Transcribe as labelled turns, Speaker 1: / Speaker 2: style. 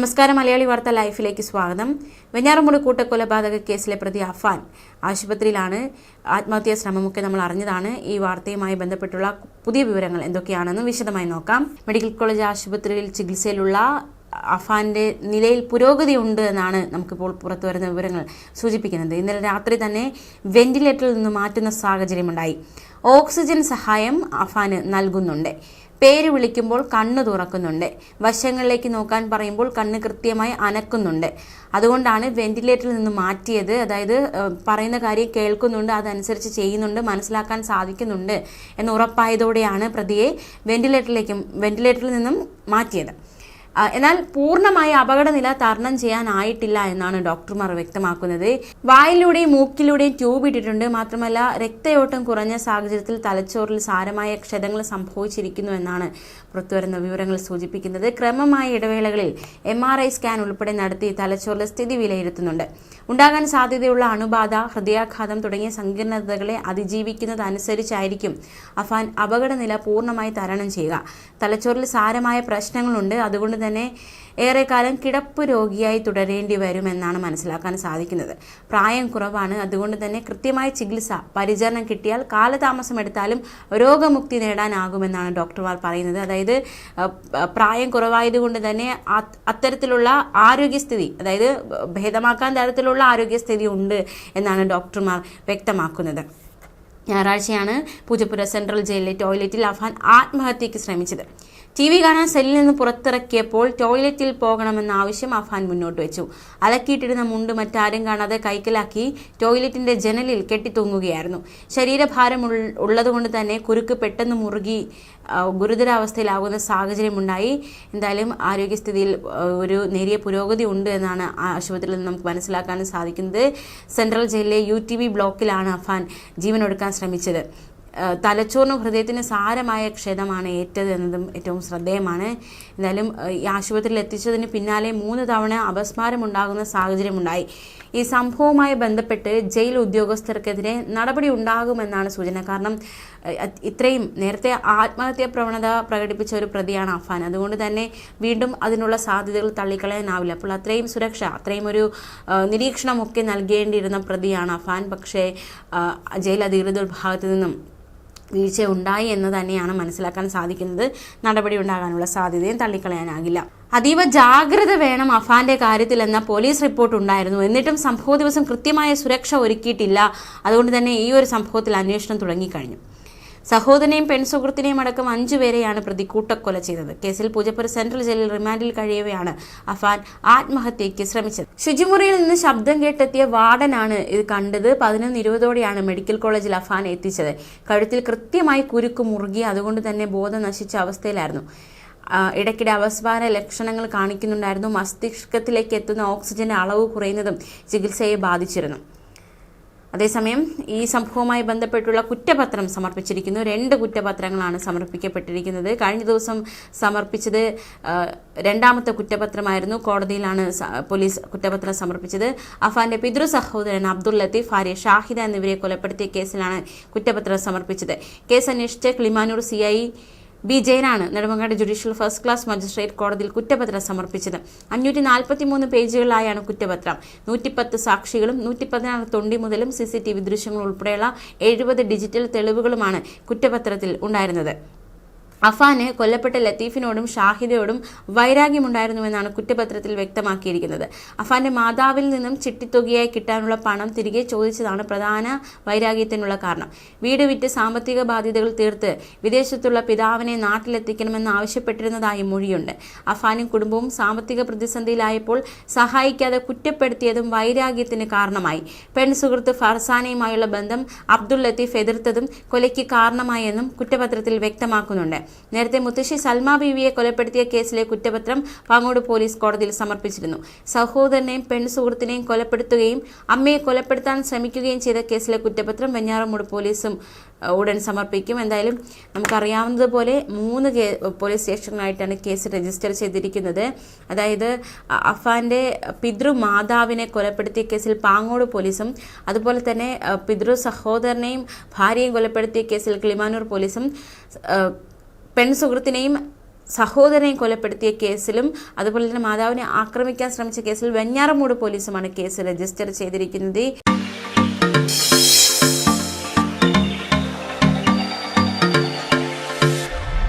Speaker 1: നമസ്കാരം. മലയാളി വാർത്ത ലൈഫിലേക്ക് സ്വാഗതം. വെഞ്ഞാറമൂട് കൂട്ടക്കൊലപാതക കേസിലെ പ്രതി അഫാൻ ആശുപത്രിയിലാണ് ആത്മഹത്യാ ശ്രമമൊക്കെ നമ്മൾ അറിഞ്ഞതാണ്. ഈ വാർത്തയുമായി ബന്ധപ്പെട്ടുള്ള പുതിയ വിവരങ്ങൾ എന്തൊക്കെയാണെന്ന് വിശദമായി നോക്കാം. മെഡിക്കൽ കോളേജ് ആശുപത്രിയിൽ ചികിത്സയിലുള്ള അഫാന്റെ നിലയിൽ പുരോഗതി ഉണ്ട് എന്നാണ് നമുക്കിപ്പോൾ പുറത്തു വരുന്ന വിവരങ്ങൾ സൂചിപ്പിക്കുന്നത്. ഇന്നലെ രാത്രി തന്നെ വെന്റിലേറ്ററിൽ നിന്ന് മാറ്റുന്ന സാഹചര്യമുണ്ടായി. ഓക്സിജൻ സഹായം അഫാന് നൽകുന്നുണ്ട്. പേര് വിളിക്കുമ്പോൾ കണ്ണ് തുറക്കുന്നുണ്ട്. വശങ്ങളിലേക്ക് നോക്കാൻ പറയുമ്പോൾ കണ്ണ് കൃത്യമായി അനക്കുന്നുണ്ട്. അതുകൊണ്ടാണ് വെന്റിലേറ്ററിൽ നിന്ന് മാറ്റിയത്. അതായത് പറയുന്ന കാര്യം കേൾക്കുന്നുണ്ട് അതനുസരിച്ച് ചെയ്യുന്നുണ്ട് മനസ്സിലാക്കാൻ സാധിക്കുന്നുണ്ട് എന്ന് ഉറപ്പായതോടെയാണ് പ്രതിയെ വെന്റിലേറ്ററിലേക്കും വെന്റിലേറ്ററിൽ നിന്നും മാറ്റിയത്. എന്നാൽ പൂർണമായ അപകടനില തരണം ചെയ്യാനായിട്ടില്ല എന്നാണ് ഡോക്ടർമാർ വ്യക്തമാക്കുന്നത്. വായിലൂടെയും മൂക്കിലൂടെയും ട്യൂബ് ഇട്ടിട്ടുണ്ട്. മാത്രമല്ല രക്തയോട്ടം കുറഞ്ഞ സാഹചര്യത്തിൽ തലച്ചോറിൽ സാരമായ ക്ഷതങ്ങൾ സംഭവിച്ചിരിക്കുന്നു എന്നാണ് പുറത്തുവരുന്ന വിവരങ്ങൾ സൂചിപ്പിക്കുന്നത്. ക്രമമായ ഇടവേളകളിൽ എം ആർ ഐ സ്കാൻ ഉൾപ്പെടെ നടത്തി തലച്ചോറിലെ സ്ഥിതി വിലയിരുത്തുന്നുണ്ട്. ഉണ്ടാകാൻ സാധ്യതയുള്ള അണുബാധ ഹൃദയാഘാതം തുടങ്ങിയ സങ്കീർണതകളെ അതിജീവിക്കുന്നതനുസരിച്ചായിരിക്കും അഫാൻ അപകടനില പൂർണമായി തരണം ചെയ്യുക. തലച്ചോറിൽ സാരമായ പ്രശ്നങ്ങളുണ്ട്. അതുകൊണ്ട് തന്നെ ഏറെക്കാലം കിടപ്പ് രോഗിയായി തുടരേണ്ടി വരുമെന്നാണ് മനസ്സിലാക്കാൻ സാധിക്കുന്നത്. പ്രായം കുറവാണ്. അതുകൊണ്ട് തന്നെ കൃത്യമായ ചികിത്സ പരിചരണം കിട്ടിയാൽ കാലതാമസം എടുത്താലും രോഗമുക്തി നേടാനാകുമെന്നാണ് ഡോക്ടർമാർ പറയുന്നത്. അതായത് പ്രായം കുറവായതുകൊണ്ട് തന്നെ അത്തരത്തിലുള്ള ആരോഗ്യസ്ഥിതി അതായത് ഭേദമാക്കാൻ തരത്തിലുള്ള ആരോഗ്യസ്ഥിതി ഉണ്ട് എന്നാണ് ഡോക്ടർമാർ വ്യക്തമാക്കുന്നത്. ഞായറാഴ്ചയാണ് പൂജപ്പുര സെൻട്രൽ ജയിലിലെ ടോയ്ലറ്റിൽ അഫാൻ ആത്മഹത്യയ്ക്ക് ശ്രമിച്ചത്. ടി വി കാണാൻ സെല്ലിൽ നിന്ന് പുറത്തിറക്കിയപ്പോൾ ടോയ്ലറ്റിൽ പോകണമെന്ന ആവശ്യം അഫാൻ മുന്നോട്ട് വെച്ചു. അലക്കിയിട്ടിരുന്ന മുണ്ട് മറ്റാരും കാണാതെ കൈക്കലാക്കി ടോയ്ലറ്റിന്റെ ജനലിൽ കെട്ടിത്തൂങ്ങുകയായിരുന്നു. ശരീരഭാരം ഉള്ളതുകൊണ്ട് തന്നെ കുരുക്ക് പെട്ടെന്ന് മുറുകി ഗുരുതരാവസ്ഥയിലാകുന്ന സാഹചര്യമുണ്ടായി. എന്തായാലും ആരോഗ്യസ്ഥിതിയിൽ ഒരു നേരിയ പുരോഗതി ഉണ്ട് എന്നാണ് ആശുപത്രിയിൽ നിന്ന് നമുക്ക് മനസ്സിലാക്കാൻ സാധിക്കുന്നത്. സെൻട്രൽ ജയിലിലെ യു ടി വി ബ്ലോക്കിലാണ് അഫാൻ ജീവനൊടുക്കാൻ ശ്രമിച്ചത്. തലച്ചോറിനും ഹൃദയത്തിന് സാരമായ ക്ഷതമാണ് ഏറ്റത് എന്നതും ഏറ്റവും ശ്രദ്ധേയമാണ്. എന്തായാലും ഈ ആശുപത്രിയിൽ എത്തിച്ചതിന് പിന്നാലെ മൂന്ന് തവണ അപസ്മാരമുണ്ടാകുന്ന സാഹചര്യമുണ്ടായി. ഈ സംഭവവുമായി ബന്ധപ്പെട്ട് ജയിൽ ഉദ്യോഗസ്ഥർക്കെതിരെ നടപടി ഉണ്ടാകുമെന്നാണ് സൂചന. കാരണം ഇത്രയും നേരത്തെ ആത്മഹത്യാ പ്രവണത പ്രകടിപ്പിച്ച ഒരു പ്രതിയാണ് അഫാൻ. അതുകൊണ്ട് തന്നെ വീണ്ടും അതിനുള്ള സാധ്യതകൾ തള്ളിക്കളയാനാവില്ല. അപ്പോൾ അത്രയും സുരക്ഷ അത്രയും ഒരു നിരീക്ഷണമൊക്കെ നൽകേണ്ടിയിരുന്ന പ്രതിയാണ് അഫാൻ. പക്ഷേ ജയിൽ അധികൃതർ ഭാഗത്തു നിന്നും വീഴ്ച ഉണ്ടായി എന്ന് തന്നെയാണ് മനസ്സിലാക്കാൻ സാധിക്കുന്നത്. നടപടി ഉണ്ടാകാനുള്ള സാധ്യതയും തള്ളിക്കളയാനാകില്ല. അതീവ ജാഗ്രത വേണം അഫാന്റെ കാര്യത്തിൽ എന്ന പോലീസ് റിപ്പോർട്ട് ഉണ്ടായിരുന്നു. എന്നിട്ടും സംഭവ ദിവസം കൃത്യമായ സുരക്ഷ ഒരുക്കിയിട്ടില്ല. അതുകൊണ്ട് തന്നെ ഈ ഒരു സംഭവത്തിൽ അന്വേഷണം തുടങ്ങിക്കഴിഞ്ഞു. സഹോദരനെയും പെൺസുഹൃത്തിനെയും അടക്കം അഞ്ചുപേരെയാണ് പ്രതി കൂട്ടക്കൊല ചെയ്തത്. കേസിൽ പൂജപ്പുര സെൻട്രൽ ജയിലിൽ റിമാൻഡിൽ കഴിയവെയാണ് അഫാൻ ആത്മഹത്യയ്ക്ക് ശ്രമിച്ചത്. ശുചിമുറിയിൽ നിന്ന് ശബ്ദം കേട്ടെത്തിയ വാർഡനാണ് ഇത് കണ്ടത്. പതിനൊന്ന് ഇരുപതോടെയാണ് മെഡിക്കൽ കോളേജിൽ അഫാൻ എത്തിച്ചത്. കഴുത്തിൽ കൃത്യമായി കുരുക്ക് മുറുകി അതുകൊണ്ട് തന്നെ ബോധം നശിച്ച അവസ്ഥയിലായിരുന്നു. ഇടയ്ക്കിടെ അവസാന ലക്ഷണങ്ങൾ കാണിക്കുന്നുണ്ടായിരുന്നു. മസ്തിഷ്കത്തിലേക്ക് എത്തുന്ന ഓക്സിജന്റെ അളവ് കുറയുന്നതും ചികിത്സയെ ബാധിച്ചിരുന്നു. അതേസമയം ഈ സംഭവവുമായി ബന്ധപ്പെട്ടുള്ള കുറ്റപത്രം സമർപ്പിച്ചിരിക്കുന്നു. രണ്ട് കുറ്റപത്രങ്ങളാണ് സമർപ്പിക്കപ്പെട്ടിരിക്കുന്നത്. കഴിഞ്ഞ ദിവസം സമർപ്പിച്ചത് രണ്ടാമത്തെ കുറ്റപത്രമായിരുന്നു കോടതിയിലാണ് പോലീസ് കുറ്റപത്രം സമർപ്പിച്ചത്. അഫാന്റെ പിതൃ സഹോദരൻ അബ്ദുൾ ലത്തീഫ് ഭാര്യ ഷാഹിദ എന്നിവരെ കൊലപ്പെടുത്തിയ കേസിലാണ് കുറ്റപത്രം സമർപ്പിച്ചത്. കേസ് അന്വേഷിച്ച് Kilimanoor C B ജയനാണ് Nedumangad judicial first class magistrate കോടതിയിൽ കുറ്റപത്രം സമർപ്പിച്ചത്. അഞ്ഞൂറ്റി നാൽപ്പത്തി മൂന്ന് പേജുകളിലായാണ് കുറ്റപത്രം. നൂറ്റിപ്പത്ത് സാക്ഷികളും നൂറ്റി പതിനാറ് തൊണ്ടി മുതലും സി സി ടി വി ദൃശ്യങ്ങൾ ഉൾപ്പെടെയുള്ള എഴുപത് ഡിജിറ്റൽ തെളിവുകളുമാണ് കുറ്റപത്രത്തിൽ ഉണ്ടായിരുന്നത്. അഫാന് കൊല്ലപ്പെട്ട ലത്തീഫിനോടും ഷാഹിദയോടും വൈരാഗ്യമുണ്ടായിരുന്നുവെന്നാണ് കുറ്റപത്രത്തിൽ വ്യക്തമാക്കിയിരിക്കുന്നത്. അഫാന്റെ മാതാവിൽ നിന്നും ചിട്ടിത്തുകയായി കിട്ടാനുള്ള പണം തിരികെ ചോദിച്ചതാണ് പ്രധാന വൈരാഗ്യത്തിനുള്ള കാരണം. വീട് വിറ്റ് സാമ്പത്തിക ബാധ്യതകൾ തീർത്ത് വിദേശത്തുള്ള പിതാവിനെ നാട്ടിലെത്തിക്കണമെന്ന് ആവശ്യപ്പെട്ടിരുന്നതായി മൊഴിയുണ്ട്. അഫാനും കുടുംബവും സാമ്പത്തിക പ്രതിസന്ധിയിലായപ്പോൾ സഹായിക്കാതെ കുറ്റപ്പെടുത്തിയതും വൈരാഗ്യത്തിന് കാരണമായി. പെൺ സുഹൃത്ത് ഫർസാനയുമായുള്ള ബന്ധം അബ്ദുൾ ലത്തീഫ് എതിർത്തതും കൊലയ്ക്ക് കാരണമായെന്നും കുറ്റപത്രത്തിൽ വ്യക്തമാക്കുന്നുണ്ട്. നേരത്തെ മുത്തശ്ശി സൽമ ബീവിയെ കൊലപ്പെടുത്തിയ കേസിലെ കുറ്റപത്രം പാങ്ങോട് പോലീസ് കോടതിയിൽ സമർപ്പിച്ചിരുന്നു. സഹോദരനെയും പെൺ സുഹൃത്തിനെയും കൊലപ്പെടുത്തുകയും അമ്മയെ കൊലപ്പെടുത്താൻ ശ്രമിക്കുകയും ചെയ്ത കേസിലെ കുറ്റപത്രം വെഞ്ഞാറമൂട് പോലീസും ഉടൻ സമർപ്പിക്കും. എന്തായാലും നമുക്കറിയാവുന്നതുപോലെ മൂന്ന് പോലീസ് സ്റ്റേഷനിലായിട്ടാണ് കേസ് രജിസ്റ്റർ ചെയ്തിരിക്കുന്നത്. അതായത് അഫാന്റെ പിതൃ പിതൃമാതാവിനെ കൊലപ്പെടുത്തിയ കേസിൽ പാങ്ങോട് പോലീസും അതുപോലെ തന്നെ പിതൃ സഹോദരനെയും ഭാര്യയും കൊലപ്പെടുത്തിയ കേസിൽ കിളിമാനൂർ പോലീസും അഹ്, പെൺ സുഹൃത്തിനെയും സഹോദരനെ കൊലപ്പെടുത്തിയ കേസിലും അതുപോലെ തന്നെ മാതാവിനെ ആക്രമിക്കാൻ ശ്രമിച്ച കേസിൽ വെഞ്ഞാറമൂട് പോലീസുമാണ് കേസ് രജിസ്റ്റർ ചെയ്തിരിക്കുന്നത്.